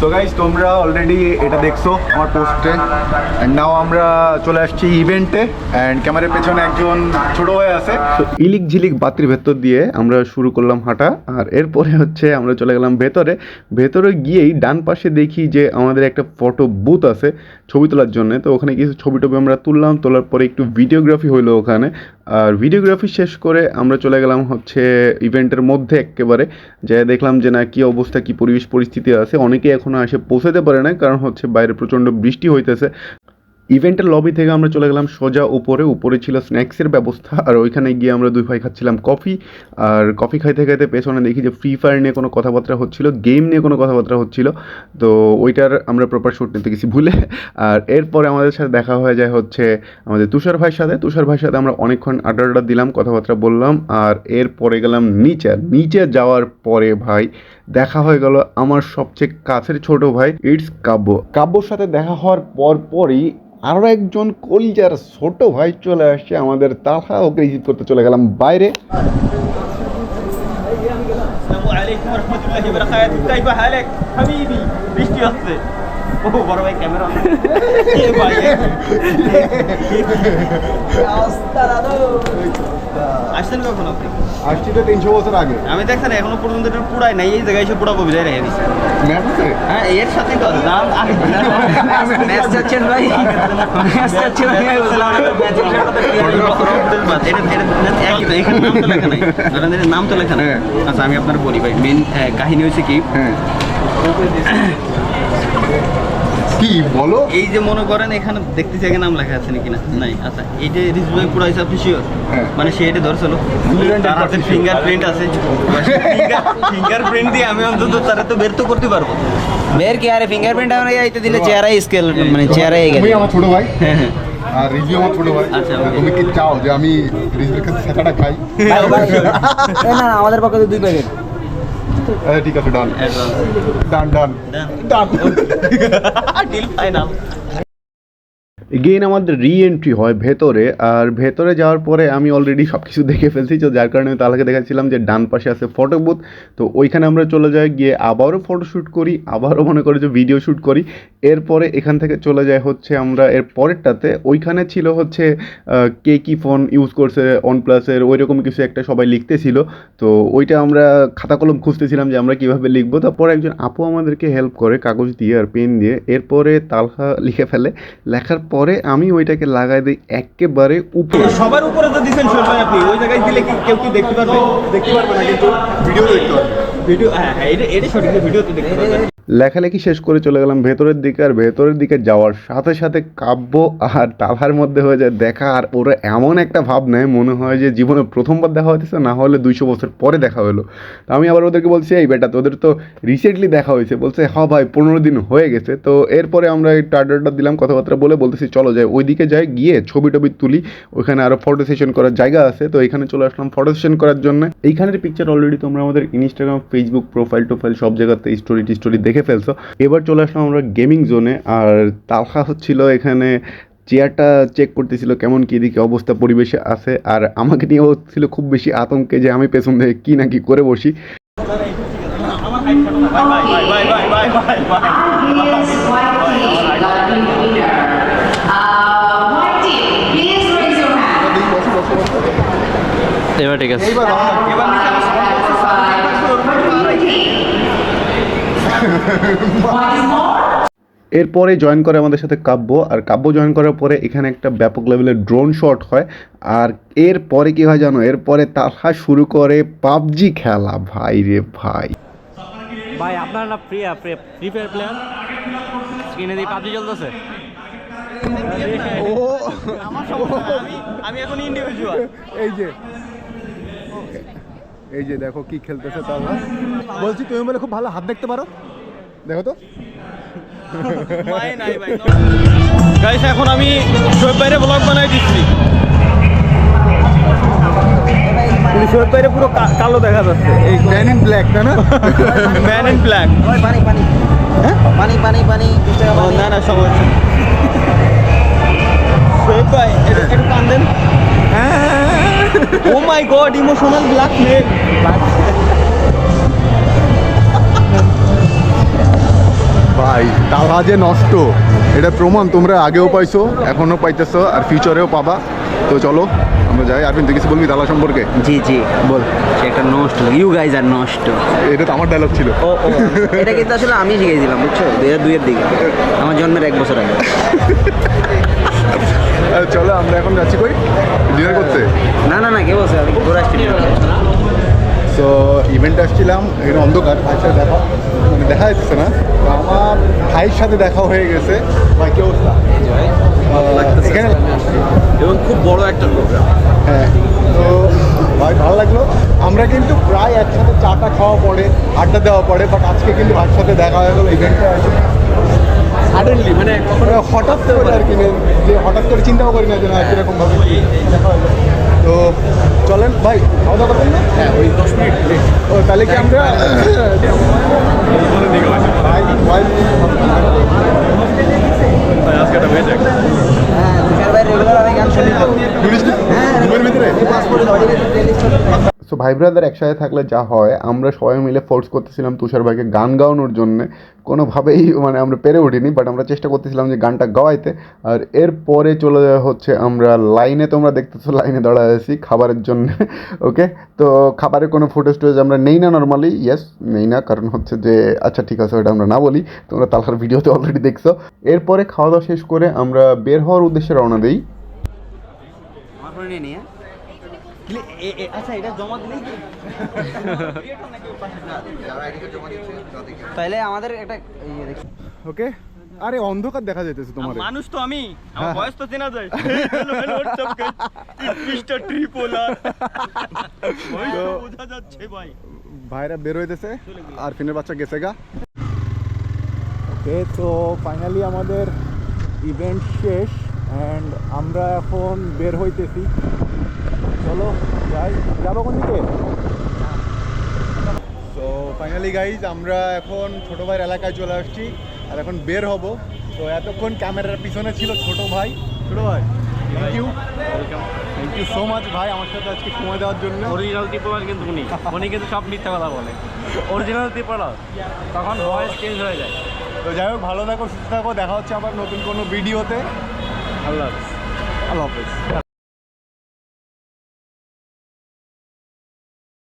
তো গাইজ তোমরা অলরেডি এটা দেখছ আমার পোস্টে অ্যান্ড নাও আমরা চলে আসছি ইভেন্টে অ্যান্ড ক্যামেরার পেছনে একজন ছোট ভাই আছে। ইলিক ঝিলিক বাতির ভেতর দিয়ে আমরা শুরু করলাম হাঁটা। আর এরপরে হচ্ছে আমরা চলে গেলাম ভেতরে। ভেতরে গিয়েই ডান পাশে দেখি যে আমাদের একটা ফটো বুথ আছে ছবি তোলার জন্য। তো ওখানে কিছু ছবি টবি আমরা তুললাম। তোলার পরে একটু ভিডিওগ্রাফি হইল ওখানে। আর ভিডিওগ্রাফি শেষ করে আমরা চলে গেলাম হচ্ছে ইভেন্টের মধ্যে একেবারে যে দেখলাম যে না কী অবস্থা, কী পরিবেশ, পরিস্থিতি আছে। অনেকে এখনও এসে পৌঁছাতে পারে না কারণ হচ্ছে বাইরে প্রচণ্ড বৃষ্টি হইতেছে। ইভেন্টের লবি থেকে আমরা চলে গেলাম সোজা উপরে উপরে ছিল স্ন্যাক্সের ব্যবস্থা, আর ওইখানে গিয়ে আমরা দুই ভাই খাচ্ছিলাম কফি আর কফি খাইতে খাইতে পেছনে দেখি যে ফ্রি ফায়ার নিয়ে কোনো কথাবার্তা হচ্ছিল গেম নিয়ে কোনো কথাবার্তা হচ্ছিল, তো ওইটার আমরা প্রপার শ্যুট নিতে গেছি ভুলে। আর এরপরে আমাদের সাথে দেখা হয়ে যায় হচ্ছে আমাদের তুষার ভাইয়ের সাথে। তুষার ভাইয়ের সাথে আমরা অনেকক্ষণ আড্ডা আড্ডা দিলাম, কথাবার্তা বললাম, আর এরপরে গেলাম নিচে। নিচে যাওয়ার পরে ভাই দেখা হয়ে গেল আমার সবচেয়ে কাছের ছোট ভাই ইটস কাব্য। কাব্যর সাথে দেখা হওয়ার পর পরই আরও একজন কলিজার ছোট ভাই চলে আসছে, আমাদের তাহা ওকে রিসিভ করতে চলে গেলাম বাইরে। বৃষ্টি হচ্ছে। ও বড় ভাই ক্যামেরা এ ভাই আসছেন কখন আপনি? আসছি তো তিনশো বছর আগে। আমি দেখছেন এখনও পর্যন্ত এটা পুরাই নাই এই জায়গায় এসে পুরাবো বিদায় রেখে দিচ্ছে হ্যাঁ এর সাথে তো ম্যাচ চাচ্ছেন ভাই। ম্যাচ চাচ্ছেন ভাই। নাম তো লেখা নাই। আপনাদের নাম তো লেখা নাই। হ্যাঁ। আচ্ছা আমি আপনার বলি ভাই। মেন কাহিনী হয়েছে কি? হ্যাঁ। কি বলো? এই যে মনে করেন এখানে দেখতেছি এখানে নাম লেখা আছে নাকি না? নাই আচ্ছা এই যে পুরো হিসাব শিওর হ্যাঁ। মানে সে এটা ধরছিল। তার হাতে ফিঙ্গারপ্রিন্ট আছে। ফিঙ্গারপ্রিন্ট দিয়ে আমি অন্তত তারা তো বের তো করতে পারব। বের কি আরে ফিঙ্গারপ্রিন্ট আমরা আইতে দিলে চেহারাই স্কেল মানে চেহারাই তুমি গেছে আমার ছোট ভাই। হ্যাঁ হ্যাঁ। আর রিভিউ আমার ছোট ভাই। আচ্ছা, তুমি কি চাও যে আমি কাছে সেটাটা খাই? না না আমাদের পক্ষে দুই প্যাকেট হ্যাঁ ঠিক আছে done done done done deal final again আমাদের রি এন্ট্রি হয় ভেতরে, আর ভেতরে যাওয়ার পরে আমি অলরেডি সব কিছু দেখে ফেলছি। তো যার কারণে আমি তাহলে দেখাচ্ছিলাম যে ডান পাশে আছে ফটো বুথ তো ওইখানে আমরা চলে যাই, গিয়ে আবারও ফটো শ্যুট করি, আবারও মনে করি যে ভিডিও শ্যুট করি। এরপরে এখান থেকে চলে যায় হচ্ছে আমরা, এর পরেরটাতে ওইখানে ছিল হচ্ছে কে কী ফোন ইউজ করছে ওয়ান প্লাসের ওই রকম কিছু একটা সবাই লিখতেছিল। তো ওইটা আমরা খাতা কলম খুঁজতেছিলাম যে আমরা কীভাবে লিখব। তারপরে একজন আপু আমাদেরকে হেল্প করে, কাগজ দিয়ে আর পেন দিয়ে। এরপরে তালহা লিখে ফেলে। লেখার পরে আমি ওইটাকে লাগাই দিই একেবারে উপরে। সবার উপরে তো দিছেন সরকার ভাই আপনি ওই জায়গায় দিলে কি কেউ কি দেখতে পারবে? দেখতে পারবে না কিন্তু? ভিডিও দেখতে পারবে। ভিডিও হ্যাঁ হ্যাঁ এটা এটা সঠিক ভিডিও তো দেখতে পারবে। লেখালেখি শেষ করে চলে গেলাম ভেতরের দিকে আর ভেতরের দিকে যাওয়ার সাথে সাথে কাব্য আর তালহার মধ্যে হয়ে যায় দেখা আর ওরা এমন একটা ভাব নেয় মনে হয় যে জীবনে প্রথমবার দেখা হইতেছে, না হলে দুইশো বছর পরে দেখা হলো তো আমি আবার ওদেরকে বলছি, এই বেটা, তোদের তো রিসেন্টলি দেখা হয়েছে। বলছে, হ ভাই, পনেরো দিন হয়ে গেছে। তো এরপরে আমরা এই টার্ডারটা দিলাম, কথাবার্তা বলে বলতেছি, চলো যাই, ওইদিকে যাই, গিয়ে ছবি টবি তুলি। ওইখানে আরও ফটো সেশন করার জায়গা আছে। তো এখানে চলে আসলাম ফটো সেশন করার জন্য। এইখানের পিকচার অলরেডি তোমরা আমাদের ইনস্টাগ্রাম ফেসবুক প্রোফাইল টোফাইল সব জায়গাতে স্টোরি টিস্টোরি দেখে ফেলছো। এবার চলে আসলাম আমরা গেমিং জোনে আর তালহা হচ্ছিল এখানে চেয়ারটা চেক করতেছিল কেমন কী দিকে অবস্থা পরিবেশে আছে। আর আমাকে নিয়েও ছিল খুব বেশি আতঙ্কে যে আমি পেছন থেকে কী না কি করে বসি। আমার হাইট ছোট এরপরে জয়েন করে আমাদের সাথে কাব্য আর কাব্য জয়েন করার পরে এখানে একটা ব্যাপক লেভেলের ড্রোন শট হয়। আর এরপরে কি হয় জানো? এরপরে তালহা শুরু করে পাবজি খেলা। ভাই রে ভাই। ভাই আপনার না free free free fire player স্ক্রিনে দিয়ে পাবজি চলতেছে? আমার সমস্যা আমি আমি এখন ইন্ডিভিজুয়াল এই যে। এই যে দেখো কি খেলতেছে তালহা। বলছি তুমি বলে খুব ভালো হাত দেখতে পারো? দেখো তো। মাই নাই ভাই গাইস এখন আমি শোয়েব বাইরে ব্লগ বানাই দিচ্ছি। শোয়েব বাইরে পুরো কালো দেখা যাচ্ছে। এই ম্যান ইন ব্ল্যাক তাই না? ম্যান ইন ব্ল্যাক পানি পানি। পানি পানি পানি পানি। না না সমস্যা শোয়েব ভাই একটু একটু কান দেন। Oh my god emotional blackmail তালা যে নষ্ট। এটা প্রমাণ তোমরা আগেও পাইছো এখনও পাইতেছো আর ফিউচারেও পাবা। তো চলো আমরা যাই। আরবিন তুই কিছু বলবি তালা সম্পর্কে? জি জি বল। সে একটা নষ্ট। ইউ গাইজ আর নষ্ট। এটা তো আমার ডায়লগ ছিল। ও ও এটা কিন্তু আসলে আমি শিখেছিলাম বুঝছ? দুই হাজার দুইয়ের দিকে। আমার জন্মের এক বছর আগে। চলো আমরা এখন যাচ্ছি কই? ডিনার করতে? না না না কে বলছে? আমি ঘুরে আসছি সো ইভেন্টে আসছিলাম এখানে অন্ধকার সাথে দেখা। মানে দেখা যাচ্ছে না। তো আমার ভাইয়ের সাথে দেখা হয়ে গেছে। ভাই কি অবস্থা? এখানে এবং খুব বড় একটা প্রোগ্রাম হ্যাঁ তো ভাই ভালো লাগল। আমরা কিন্তু প্রায় একসাথে চাটা খাওয়া পড়ে আড্ডা দেওয়া পড়ে বাট আজকে কিন্তু ভাইয়ের সাথে দেখা হয়ে গেলো ইভেন্টে আসে সাডেনলি মানে হঠাৎ করে আর কি না, যে হঠাৎ করে চিন্তাও করি না যে না কীরকমভাবে দেখা হলো। তো চলেন ভাই খাওয়া দাওয়া করবেন না? হ্যাঁ ওই দশ মিনিট ও তাহলে কি আমরা ভাই ভাই আজকে একটা হয়ে যাক হ্যাঁ তুষার ভাই রেগুলার আমি গান শুনি তো শুনিস না ঘুমের ভিতরে সো ভাই ব্রাদার একসাথে থাকলে যা হয়, আমরা সবাই মিলে ফোর্স করতেছিলাম তুষার ভাইকে গান গাওয়ানোর জন্য। কোনোভাবেই মানে আমরা পেরে উঠিনি বাট আমরা চেষ্টা করতেছিলাম যে গানটা গাওয়াইতে। আর এরপরে চলে যাওয়া হচ্ছে আমরা লাইনে তোমরা দেখতেছো লাইনে দাঁড়ায় আছি খাবারের জন্য ওকে তো খাবারের কোনো ফুটেজ টুটেজ আমরা নেই না নর্মালি ইয়েস নেই না, কারণ হচ্ছে যে আচ্ছা ঠিক আছে ওটা আমরা না বলি, তোমরা তালহার ভিডিওতে অলরেডি দেখছ। এরপরে খাওয়া দাওয়া শেষ করে আমরা বের হওয়ার উদ্দেশ্যে রওনা দিই আমার ফোনে নিয়ে নিয়ে আচ্ছা এটা জমা দিলেই কি? তাহলে আমাদের একটা ইয়ে দেখি। ওকে? আরে অন্ধকার দেখা যাইতেছে তোমার। মানুষ তো আমি। আমার বয়স তো চেনা যায়। বোঝা যাচ্ছে ভাই। ভাইরা বের হইতেছে আর ফিনের বাচ্চা গেছে গা। ওকে তো ফাইনালি আমাদের ইভেন্ট শেষ অ্যান্ড আমরা এখন বের হইতেছি। চলো যাই যাব কোন দিকে? তো ফাইনালি গাইজ আমরা এখন ছোট ভাইয়ের এলাকায় চলে আসছি আর এখন বের হব। তো এতক্ষণ ক্যামেরার পিছনে ছিল ছোট ভাই। ছোট ভাই thank you thank you so much ভাই আমার সাথে আজকে সময় দেওয়ার জন্য। অরিজিনাল ত্রিপুরার কিন্তু উনি। উনি কিন্তু সব মিথ্যা কথা বলে। অরিজিনাল ত্রিপুরা তখন ভয়েস চেঞ্জ হয়ে যায়। তো যাই হোক ভালো থাকো সুস্থ থাকো দেখা হচ্ছে আবার নতুন কোনো ভিডিওতে। আল্লাহ হাফেজ। আল্লাহ হাফেজ।